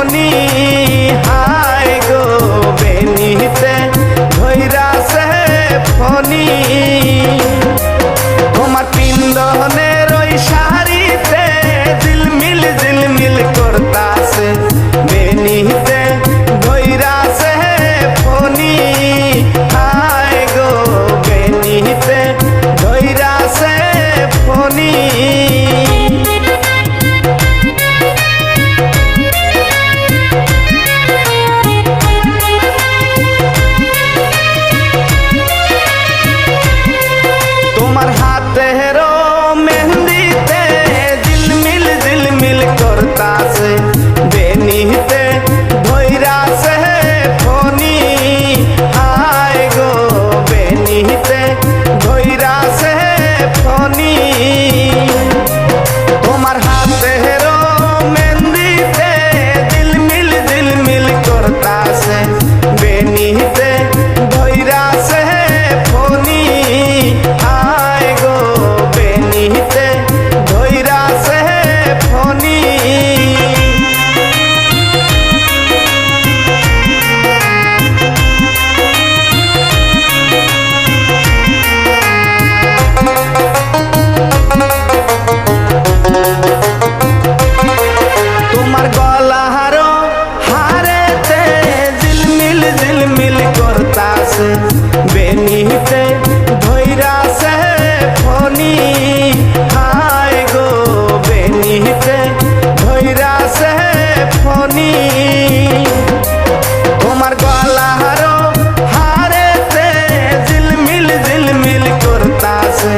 মনি কইরা সে ফনি। তোমার গলার হারেতে ঝিলমিল ঝিলমিল করতাছে।